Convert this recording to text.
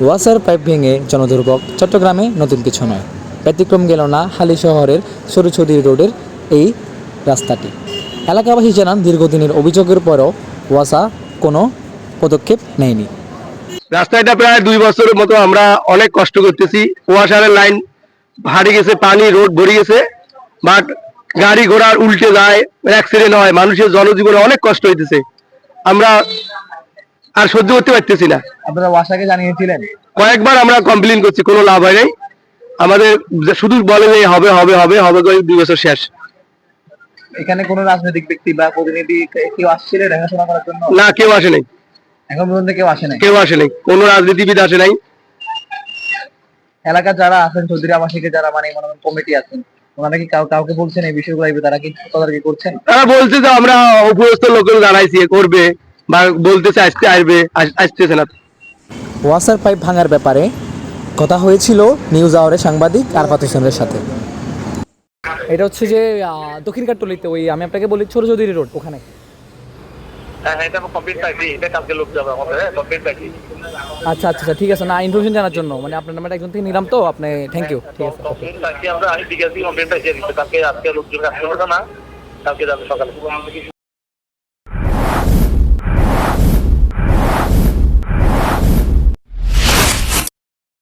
ওয়াসার পাইপ ভেঙে জনদুর্ভোগ। চট্টগ্রামে নতুন কিছু নয়। ব্যতিক্রম গেল না হালি শহরের সরুছদি রোডের এই রাস্তাটি। এলাকাবাসী জানান, দীর্ঘদিনের অভিযোগের পরও ওয়াসা কোনো পদক্ষেপ নেয়নি। রাস্তাটা প্রায় দুই বছরের মতো আমরা অনেক কষ্ট করতেছি। ওয়াশারের লাইন হারিয়ে গেছে, পানি, রোড ভরে গেছে, বাট গাড়ি ঘোড়ার উল্টে যায় অ্যাক্সিডেন্ট হয়, মানুষের জনজীবনে অনেক কষ্ট হইতেছে। আমরা আর সহ্য করতে পারতেছি না। আপনারা ওয়াসাকে জানিয়েছিলেন? কয়েকবার আমরা কমপ্লেন করছি কোনো লাভ হয় নাই। আমাদের শুধু বলে যে হবে হবে হবে হবে করে দুই বছর শেষ। এখানে কোনো রাজনৈতিক ব্যক্তি বা প্রতিনিধি কেউ আসছিলেন দেখাশোনা করার জন্য? না কেউ আসে নাই। এখন পর্যন্ত কেউ আসে নাই? কেউ আসে নাই। কোনো রাজনীতিবিদ আসে নাই। এলাকার যারা আছেন চৌধুরী আবাসিকে যারা মানে মনে করেন কমিটি আছেন ওনারা কি কাউ- কাউকে বলছেন এই বিষয়গুলো? তারা কি তদারকি করছেন? তারা বলছে যে আমরা উপরস্থ লোকের জানাইছি করবে। বা বলতেছে আসতে আসবে আস- আসতেছে না। ওয়াসার পাইপ ভাঙার ব্যাপারে কথা হয়েছিল নিউজ আওয়ারের সাংবাদিক আর হোসেনের সাথে। এটা হচ্ছে যে দক্ষিণ কাট্টলিতে ওই আমি আপনাকে বলি ছোট চৌধুরী রোড ওখানে। হ্যাঁ হ্যাঁ এটা আমি কমপ্লিট পাইছি এটা কালকে লোক যাবে আমাদের হ্যাঁ আচ্ছা আচ্ছা আচ্ছা, ঠিক আছে না ইনফরমেশন জানার জন্য মানে আপনার নাম্বারটা একজন থেকে নিলাম তো আপনি থ্যাংক ইউ ঠিক আছে আমরা আমি বিকেল থেকে কমপ্লিট পাইছি কালকে আজকে লোকজন আসতে পারবে না কালকে যাবে সকালে।